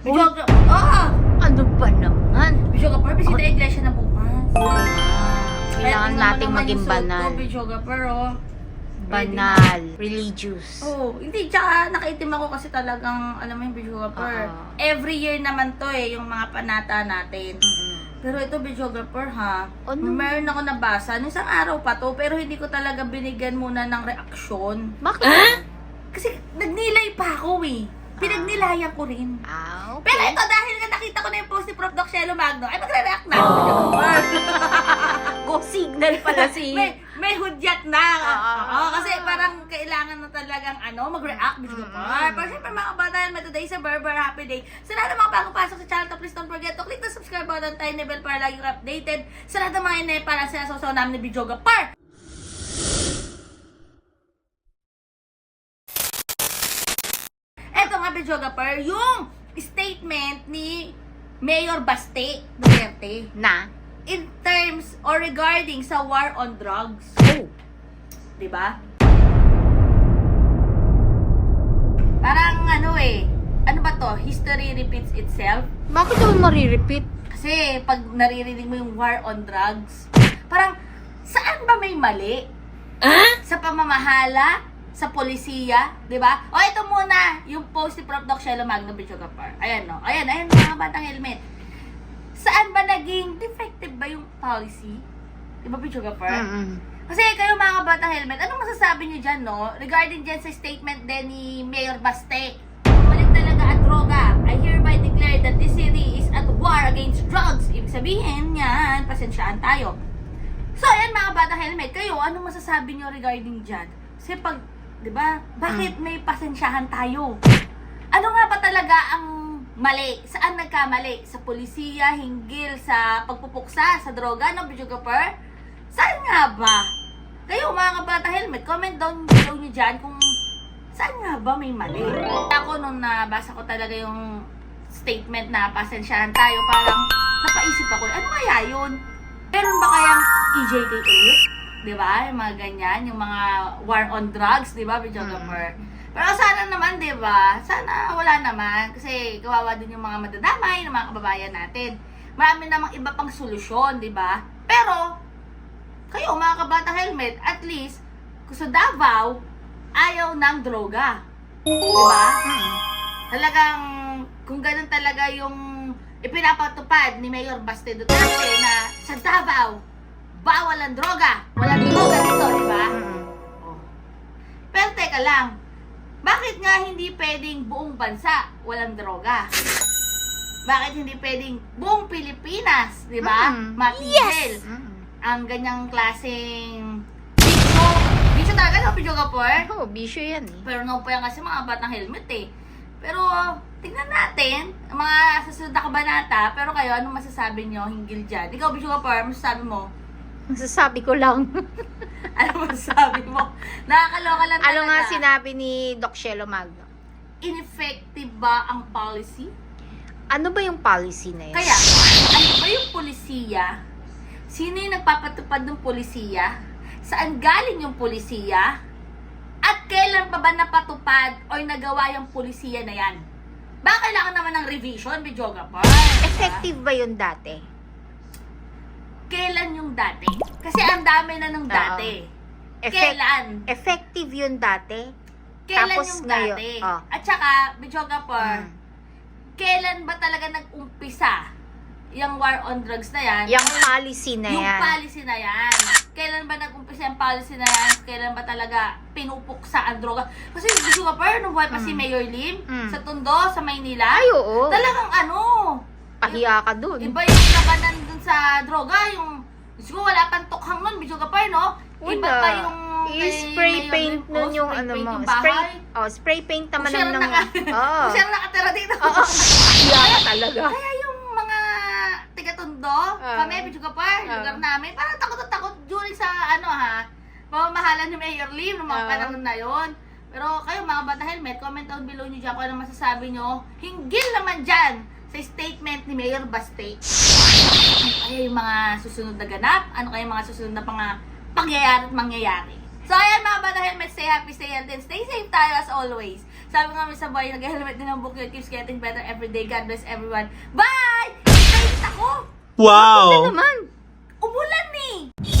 Bijoga, ah! Ano ba naman? Bijoga par, bisita iglesia na bukas. Ah, kailangan nating maging banal. Par, oh. Banal. Religious. Oh, hindi, tsaka nakaitim ako kasi talagang, alam mo yung videographer. Oo. Every year naman to eh, yung mga panata natin. Mm-mm. Pero ito, videographer ha, Ano? meron ako nabasa, nung isang araw pa to, pero hindi ko talaga binigyan muna ng reaksyon. Bakit? Kasi nagnilay pa ako eh. Pinagnilayan ko rin. Ah, okay. Pero ito, dahil nga nakita ko na yung post ni Prof. Doc Shelo Magno, ay magre-react na. Oh. Go signal pala si... may, may hudyat na. Ah. Oo, kasi parang kailangan na talagang ano, mag-react, bitch ko pa. Pero syempre mga kabataan, may today sa Berber Happy Day. Sa lahat ng mga bagong pasok sa channel to, please don't forget to click the subscribe button, tayo na bell para lagi updated. Sa lahat ng mga inay para sa sasaw namin ni Bijoga Par. Bijoga Par, yung statement ni Mayor Baste Duterte Na? in terms or regarding sa war on drugs. Oh. 'Di ba? Parang ano eh, ano ba to? History repeats itself. Bakit naman marirepeat? Kasi pag naririnig mo yung war on drugs, parang saan ba may mali? Sa pamamahala? Sa polisiya? 'Di ba? O ito muna, yung post ni Prof. Doc Shelo Magno Bichogapar. Ayan no. Ayan, ayan mga batang helmet. Saan ba naging effective ba yung policy? 'Di ba Bichogapar? Mm-mm. Kasi kayo mga batang helmet, anong masasabi niyo dyan, no? Regarding dyan sa statement din ni Mayor Baste. Balik talaga ang droga. I hereby declare that this city is at war against drugs. Ibig sabihin niyan, pasensyaan tayo. So, ayan mga batang helmet, kayo, anong masasabi niyo regarding dyan? Kasi pag, di ba, bakit may pasensyahan tayo? Ano nga ba talaga ang mali? Saan nagkamali? Sa polisiya, hinggil, sa pagpupuksa, sa droga, no, Bijogaper? Saan nga ba? Kayo mga kabata helmet, comment down below nyo dyan kung saan nga ba may mali. Ako nung nabasa ko talaga yung statement na pasensyahan tayo, parang napaisip ako, ano kaya yun? Meron ba kayang EJK ulit? Di ba? Yung mga ganyan, yung mga war on drugs, di ba, videographer? Pero sana naman, di ba? Sana wala naman. Kasi kawawa din yung mga madadamay ng mga kababayan natin. Marami namang iba pang solusyon, di ba? Pero, kayo mga kabata helmet, at least, sa Davao, ayaw ng droga. Di ba? Talagang, kung ganun talaga yung ipinapatupad ni Mayor Baste Duterte na sa Davao, bawal ang droga. Walang droga dito, di ba? Mm-mm. Pero teka lang, bakit nga hindi pwedeng buong bansa walang droga? Bakit hindi pwedeng buong Pilipinas, di ba? Mm. Matigil Mm-mm. ang ganyang klaseng bisyo. Bisyo talaga no, Pijoga Por? Oh, bisyo yan eh. Pero no pa yan kasi mga batang helmet eh. Pero tingnan natin, mga susunod na kabanata, pero kayo, anong masasabi nyo hinggil dyan? Ikaw, Pijoga Por, masasabi mo? Masasabi ko lang. Ano masasabi mo? Nakakaloka lang talaga. ano nga sinabi ni Doc Shelo Magno? Ineffective ba ang policy? Ano ba yung policy na yun? Kaya, ano ba yung polisiya? Sino yung nagpapatupad ng polisiya? Saan galing yung polisiya? At kailan pa ba napatupad o nagawa yung polisiya na yan? Ba kailangan naman ng revision, videographer? Effective ba yun dati? Kailan yung dati? Kasi ang dami na ng dati. Effect- Kailan? effective yun dati? Kailan Tapos yung ngayon, dati? oh. At saka, videographer, Mm. kailan ba talaga nag-umpisa yung war on drugs na yan? Yung policy na yung yan. policy na yan. Kailan ba nag-umpisa yung policy na yan? Kailan ba talaga pinupuksa ang droga? Kasi gusto ka pa, nung buhay pa si Mm. Mayor Lim, Mm. sa Tondo, sa Maynila, Ay, oo. talagang ano, Pahiya ka dun. iba yung labanan sa droga, yung, ko wala pang tukhang nun, video ka pa, no? Iba Wala. pa yung I-spray paint nun Oh, yung spray ano paint mo. yung Spray, bahay. oh, spray paint naman ng... Oo. kung siya lang nakatira dito. Oo. Ka talaga. Kaya yung mga tiga-tondo, Ah. kami, video ka pa, lugar Ah. namin, parang takot na takot during sa ano ha, pamamahala ni Mayor Lim noong mga Ah. panahon na yon. Pero kayo mga bata helmet, comment down below nyo dyan kung ano masasabi nyo. Hinggil naman dyan sa statement ni Mayor Baste mga susunod na ganap, ano kaya mga susunod na pang pangyayari at mangyayari. So ayan mga ba, dahil may stay happy, stay healthy, and stay safe tayo as always. Sabi nga sa boy, nag-helmet din ang bukyo, keeps getting better every day. God bless everyone. Bye! Excited ako! Wow! Ano naman? Umulan ni! Eh.